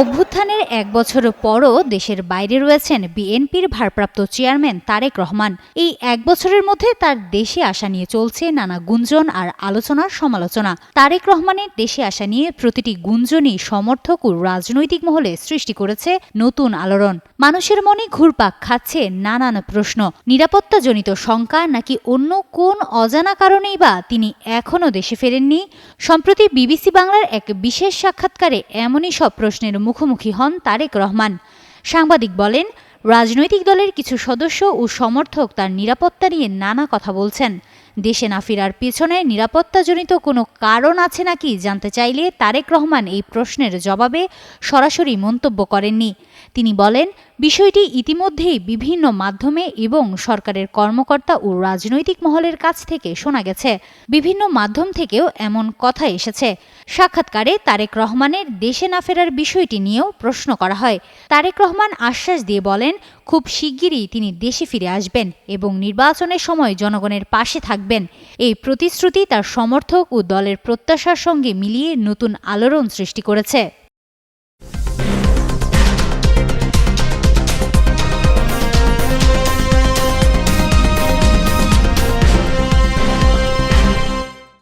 অভ্যুত্থানের এক বছর পরও দেশের বাইরে রয়েছেন বিএনপির ভারপ্রাপ্ত চেয়ারম্যান তারেক রহমান। এই এক বছরের মধ্যে তার দেশে আসা নিয়ে চলছে নানা গুঞ্জন আর আলোচনার সমালোচনা। তারেক রহমানের দেশে আসা নিয়ে প্রতিটি গুঞ্জনই সমর্থক ও রাজনৈতিক মহলে সৃষ্টি করেছে নতুন আলোড়ন। মানুষের মনে ঘুরপাক খাচ্ছে নানান প্রশ্ন। নিরাপত্তাজনিত শঙ্কা নাকি অন্য কোন অজানা কারণেই বা তিনি এখনও দেশে ফেরেননি? সম্প্রতি বিবিসি বাংলার এক বিশেষ সাক্ষাৎকারে এমনই সব প্রশ্নের মুখোমুখি হন তারেক রহমান। সাংবাদিক বলেন, রাজনৈতিক দলের কিছু সদস্য ও সমর্থক তার নিরাপত্তা নিয়ে নানা কথা বলছেন। দেশে না ফেরার পেছনে নিরাপত্তাজনিত কোনো কারণ আছে নাকি জানতে চাইলে তারেক রহমান এই প্রশ্নের জবাবে সরাসরি মন্তব্য করেননি। তিনি বলেন, বিষয়টি ইতিমধ্যেই বিভিন্ন মাধ্যমে এবং সরকারের কর্মকর্তা ও রাজনৈতিক মহলের কাছ থেকে শোনা গেছে। বিভিন্ন মাধ্যম থেকেও এমন কথা এসেছে। সাক্ষাৎকারে তারেক রহমানের দেশে না ফেরার বিষয়টি নিয়েও প্রশ্ন করা হয়। তারেক রহমান আশ্বাস দিয়ে বলেন খুব শিগগিরই তিনি দেশে ফিরে আসবেন এবং নির্বাচনের সময় জনগণের পাশে থাকবেন। এই প্রতিশ্রুতি তার সমর্থক ও দলের প্রত্যাশার সঙ্গে মিলিয়ে নতুন আলোড়ন সৃষ্টি করেছে।